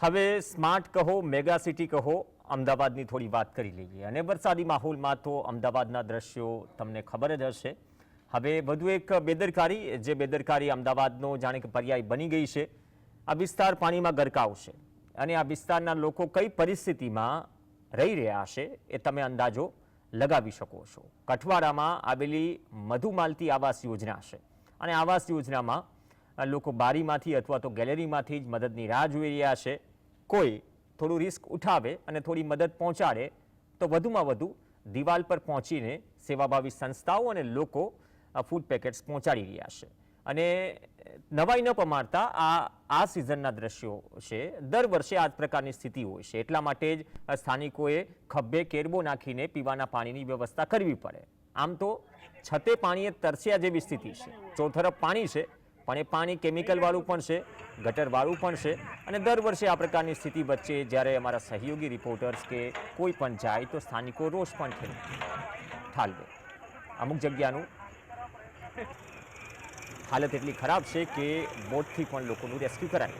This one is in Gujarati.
હવે સ્માર્ટ કહો, મેગા સિટી કહો, અમદાવાદની થોડી વાત કરી લઈએ. અને વરસાદી માહોલમાં તો અમદાવાદના દ્રશ્યો તમને ખબર જ હશે. હવે વધુ એક બેદરકારી, જે બેદરકારી અમદાવાદનો જાણે કે પર્યાય બની ગઈ છે. આ વિસ્તાર પાણીમાં ગરકાવ છે અને આ વિસ્તારના લોકો કઈ પરિસ્થિતિમાં રહી રહ્યા હશે એ તમે અંદાજો લગાવી શકો છો. કઠવાડામાં આવેલી મધુમાલતી આવાસ યોજના છે. અને આવાસ યોજનામાં લોકો બારીમાંથી અથવા તો ગેલેરીમાંથી જ મદદની રાહ જોઈ રહ્યા છે. કોઈ થોડું રિસ્ક ઉઠાવે અને થોડી મદદ પહોંચાડે, તો વધુમાં વધુ દિવાલ પર પહોંચીને સેવાભાવી સંસ્થાઓ અને લોકો ફૂડ પેકેટ્સ પહોંચાડી રહ્યા છે. અને નવાઈ ન પમાડતા આ આ સિઝનના દ્રશ્યો છે. દર વર્ષે આ જ પ્રકારની સ્થિતિ હોય છે. એટલા માટે જ સ્થાનિકોએ ખભે કેરબો નાખીને પીવાના પાણીની વ્યવસ્થા કરવી પડે. આમ તો છતે પાણીએ તરસ્યા જેવી સ્થિતિ છે. ચોથરફ પાણી છે પણ એ પાણી કેમિકલવાળું પણ છે, ગટરવાળું પણ છે અને દર વર્ષે આ પ્રકારની સ્થિતિ વચ્ચે જ્યારે અમારા સહયોગી રિપોર્ટર્સ કે કોઈ પણ જાય તો સ્થાનિકો રોષ પણ ખેલ ઠાલવે અમુક જગ્યાનું હાલત એટલી ખરાબ છે કે બોટથી પણ લોકોનું રેસ્ક્યુ કરાય.